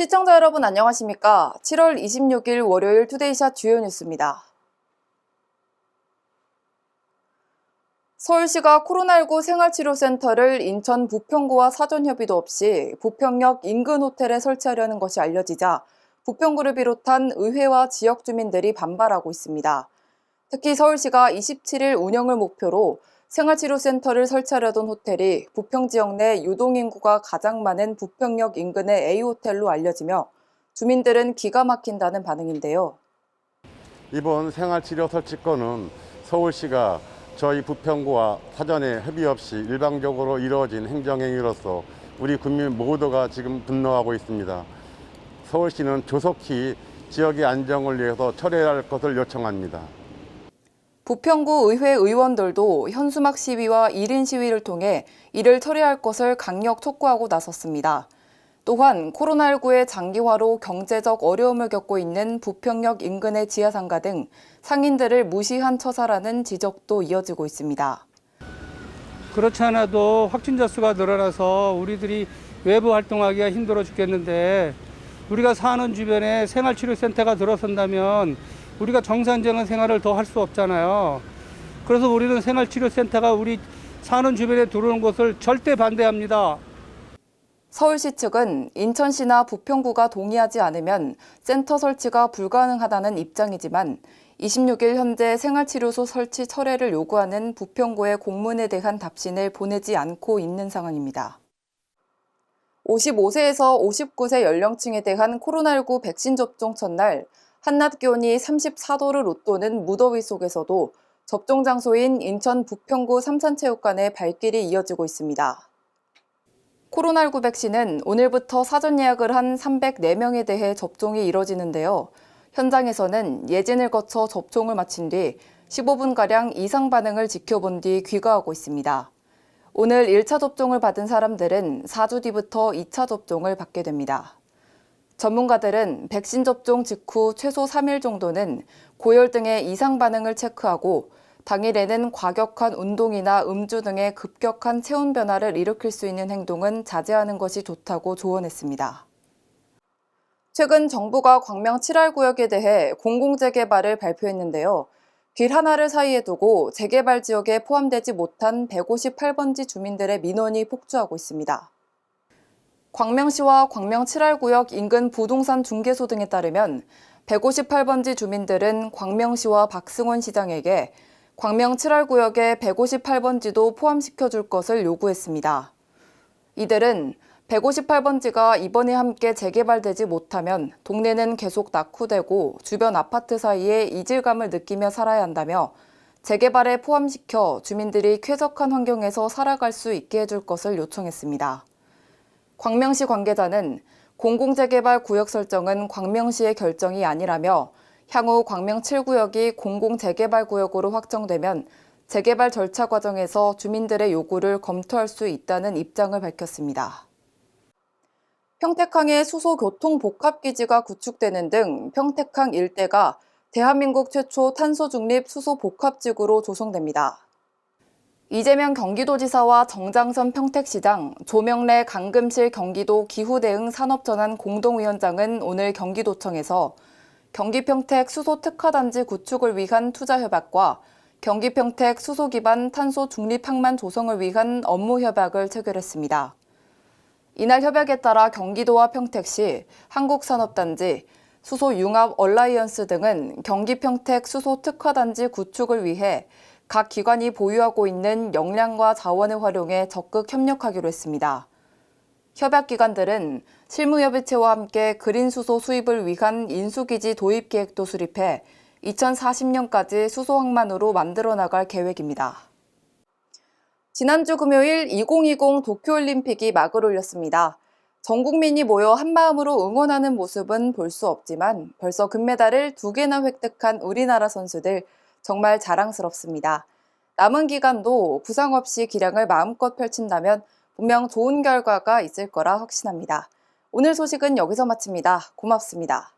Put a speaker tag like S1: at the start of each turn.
S1: 시청자 여러분 안녕하십니까? 7월 26일 월요일 투데이샷 주요 뉴스입니다. 서울시가 코로나19 생활치료센터를 인천 부평구와 사전협의도 없이 부평역 인근 호텔에 설치하려는 것이 알려지자 부평구를 비롯한 의회와 지역 주민들이 반발하고 있습니다. 특히 서울시가 27일 운영을 목표로 생활치료센터를 설치하려던 호텔이 부평 지역 내 유동인구가 가장 많은 부평역 인근의 A호텔로 알려지며 주민들은 기가 막힌다는 반응인데요.
S2: 이번 생활치료 설치권은 서울시가 저희 부평구와 사전에 협의 없이 일방적으로 이루어진 행정행위로서 우리 국민 모두가 지금 분노하고 있습니다. 서울시는 조속히 지역의 안정을 위해서 철회할 것을 요청합니다.
S1: 부평구 의회 의원들도 현수막 시위와 1인 시위를 통해 이를 처리할 것을 강력 촉구하고 나섰습니다. 또한 코로나19의 장기화로 경제적 어려움을 겪고 있는 부평역 인근의 지하상가 등 상인들을 무시한 처사라는 지적도 이어지고 있습니다.
S3: 그렇지 않아도 확진자 수가 늘어나서 우리들이 외부 활동하기가 힘들어 죽겠는데 우리가 사는 주변에 생활치료센터가 들어선다면 우리가 정상적인 생활을 더 할 수 없잖아요. 그래서 우리는 생활치료센터가 우리 사는 주변에 들어오는 것을 절대 반대합니다.
S1: 서울시 측은 인천시나 부평구가 동의하지 않으면 센터 설치가 불가능하다는 입장이지만 26일 현재 생활치료소 설치 철회를 요구하는 부평구의 공문에 대한 답신을 보내지 않고 있는 상황입니다. 55세에서 59세 연령층에 대한 코로나19 백신 접종 첫날 한낮 기온이 34도를 웃도는 무더위 속에서도 접종 장소인 인천 부평구 삼산체육관에 발길이 이어지고 있습니다. 코로나19 백신은 오늘부터 사전 예약을 한 304명에 대해 접종이 이뤄지는데요. 현장에서는 예진을 거쳐 접종을 마친 뒤 15분가량 이상 반응을 지켜본 뒤 귀가하고 있습니다. 오늘 1차 접종을 받은 사람들은 4주 뒤부터 2차 접종을 받게 됩니다. 전문가들은 백신 접종 직후 최소 3일 정도는 고열 등의 이상 반응을 체크하고 당일에는 과격한 운동이나 음주 등의 급격한 체온 변화를 일으킬 수 있는 행동은 자제하는 것이 좋다고 조언했습니다. 최근 정부가 광명 7할 구역에 대해 공공재개발을 발표했는데요. 길 하나를 사이에 두고 재개발 지역에 포함되지 못한 158번지 주민들의 민원이 폭주하고 있습니다. 광명시와 광명 7할 구역 인근 부동산 중개소 등에 따르면 158번지 주민들은 광명시와 박승원 시장에게 광명 7할 구역에 158번지도 포함시켜 줄 것을 요구했습니다. 이들은 158번지가 이번에 함께 재개발되지 못하면 동네는 계속 낙후되고 주변 아파트 사이에 이질감을 느끼며 살아야 한다며 재개발에 포함시켜 주민들이 쾌적한 환경에서 살아갈 수 있게 해줄 것을 요청했습니다. 광명시 관계자는 공공재개발 구역 설정은 광명시의 결정이 아니라며 향후 광명 7구역이 공공재개발 구역으로 확정되면 재개발 절차 과정에서 주민들의 요구를 검토할 수 있다는 입장을 밝혔습니다. 평택항의 수소 교통 복합 기지가 구축되는 등 평택항 일대가 대한민국 최초 탄소 중립 수소 복합지구로 조성됩니다. 이재명 경기도지사와 정장선 평택시장, 조명래 강금실 경기도 기후대응 산업전환 공동위원장은 오늘 경기도청에서 경기 평택 수소 특화단지 구축을 위한 투자 협약과 경기 평택 수소 기반 탄소 중립 항만 조성을 위한 업무 협약을 체결했습니다. 이날 협약에 따라 경기도와 평택시, 한국산업단지, 수소 융합 얼라이언스 등은 경기 평택 수소 특화단지 구축을 위해 각 기관이 보유하고 있는 역량과 자원을 활용해 적극 협력하기로 했습니다. 협약 기관들은 실무협의체와 함께 그린 수소 수입을 위한 인수기지 도입 계획도 수립해 2040년까지 수소 항만으로 만들어 나갈 계획입니다. 지난주 금요일 2020 도쿄올림픽이 막을 올렸습니다. 전 국민이 모여 한마음으로 응원하는 모습은 볼 수 없지만 벌써 금메달을 두 개나 획득한 우리나라 선수들 정말 자랑스럽습니다. 남은 기간도 부상 없이 기량을 마음껏 펼친다면 분명 좋은 결과가 있을 거라 확신합니다. 오늘 소식은 여기서 마칩니다. 고맙습니다.